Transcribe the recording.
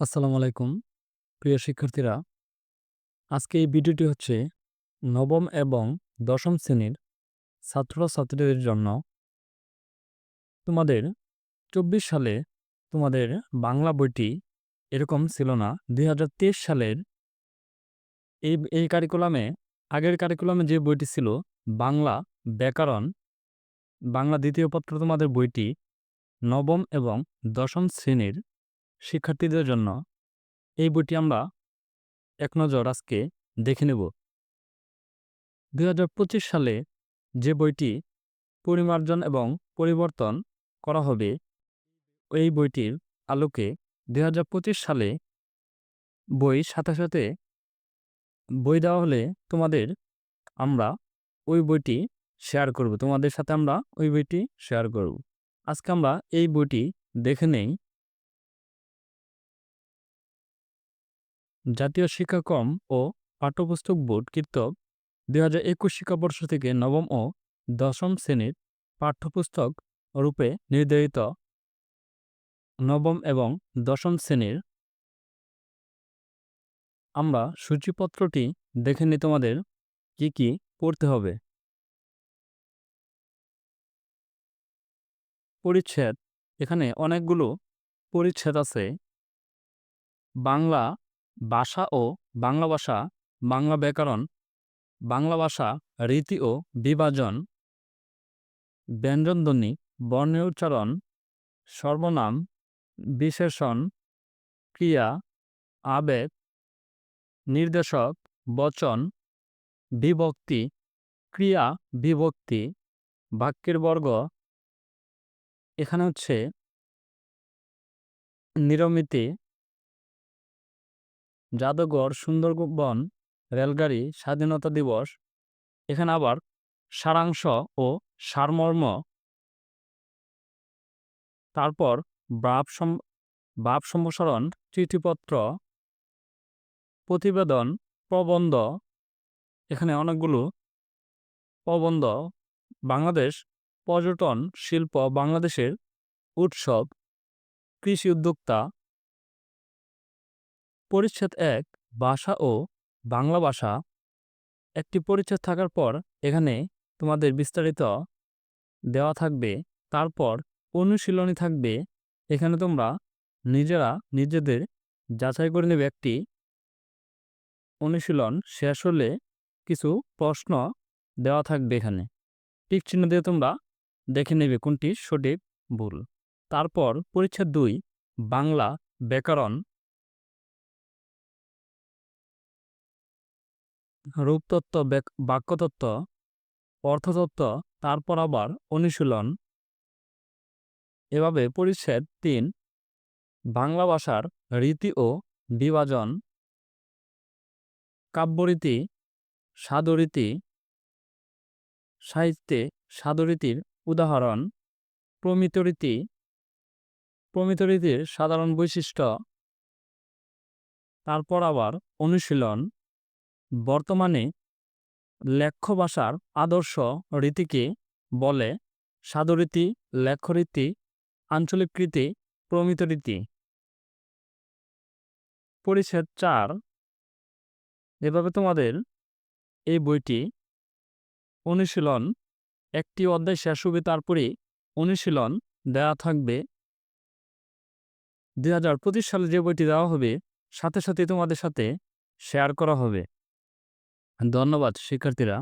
আসসালামু আলাইকুম। প্রিয় শিক্ষার্থীরা, আজকে এই ভিডিওটি হচ্ছে নবম এবং দশম শ্রেণির ছাত্রছাত্রীদের জন্য। তোমাদের চব্বিশ সালে তোমাদের বাংলা বইটি এরকম ছিল না। দু হাজার তেইশ সালের এই এই কারিকুলামে আগের কারিকুলামে যে বইটি ছিল, বাংলা ব্যাকরণ, বাংলা দ্বিতীয় পত্র তোমাদের বইটি নবম এবং দশম শ্রেণির শিক্ষার্থীদের জন্য এই বইটি আমরা এক নজর আজকে দেখে নেব। দু হাজার পঁচিশ সালে যে বইটি পরিমার্জন এবং পরিবর্তন করা হবে এই বইটির আলোকে দু হাজার পঁচিশ সালে বই সাথে সাথে বই দেওয়া হলে তোমাদের আমরা ওই বইটি শেয়ার করব। তোমাদের সাথে আমরা ওই বইটি শেয়ার করব। আজকে আমরা এই বইটি দেখে নেই। জাতীয় শিক্ষাক্রম ও পাঠ্যপুস্তক বোর্ড কীর্তক দুই হাজার একুশ শিক্ষাবর্ষ থেকে নবম ও দশম শ্রেণির পাঠ্যপুস্তক রূপে নির্ধারিত। নবম এবং দশম শ্রেণির আমরা সূচিপত্রটি দেখে নিই তোমাদের কি কি পড়তে হবে। পরিচ্ছেদ, এখানে অনেকগুলো পরিচ্ছেদ আছে। বাংলা ভাষা ও বাংলা ভাষা, বাংলা ব্যাকরণ, বাংলা ভাষা, রীতি ও বিভাজন, ব্যঞ্জনধ্বনি, বর্ণের উচ্চারণ, সর্বনাম, বিশেষণ, ক্রিয়া, আবেগ, নির্দেশক, বচন, বিভক্তি, ক্রিয়া, বিভক্তি, বাক্যের বর্গ। এখানে হচ্ছে নিরমিতি জাদুঘর সুন্দরবন রেলগাড়ি স্বাধীনতা দিবস। এখানে আবার সারাংশ ও সারমর্ম। তারপর বাপ বাপ সম্প্রসারণ চিঠিপত্র। প্রতিবেদন প্রবন্ধ। এখানে অনেকগুলো প্রবন্ধ। বাংলাদেশ পর্যটন শিল্প বাংলাদেশের উৎসব। কৃষি উদ্যোক্তা। পরিচ্ছেদ এক, ভাষা ও বাংলা ভাষা। একটি পরিচ্ছেদ থাকার পর এখানে তোমাদের বিস্তারিত দেওয়া থাকবে। তারপর অনুশীলনী থাকবে। এখানে তোমরা নিজেরা নিজেদের যাচাই করে নেবে একটি অনুশীলন। শেষ হলে কিছু প্রশ্ন দেওয়া থাকবে এখানে। টিক চিহ্ন দিয়ে তোমরা দেখে নেবে কোনটি সঠিক ভুল। তারপর পরিচ্ছেদ দুই, বাংলা ব্যাকরণ। রূপতত্ত্ব বাক্যতত্ত্ব, অর্থতত্ত্ব, তারপর আবার অনুশীলন। এভাবে পরিচ্ছেদ তিন, বাংলা ভাষার রীতি ও বিভাজন। কাব্যরীতি, সাধুরীতি, সাহিত্যে সাধুরীতির উদাহরণ। প্রমিতরীতি, প্রমিতরীতির সাধারণ বৈশিষ্ট্য। তারপর আবার অনুশীলন। বর্তমানে লেখ্য ভাষার আদর্শ রীতিকে বলে সাধুরীতি লেখ্যরীতি আঞ্চলিকৃতি প্রমিত রীতি। পরিচ্ছেদ চার। এভাবে তোমাদের এই বইটি অনুশীলন, একটি অধ্যায় শেষ হবে, তারপরে অনুশীলন দেওয়া থাকবে। দু হাজার পঁচিশ সালে যে বইটি দেওয়া হবে, সাথে সাথে তোমাদের সাথে শেয়ার করা হবে। ধন্যবাদ শিক্ষার্থীরা।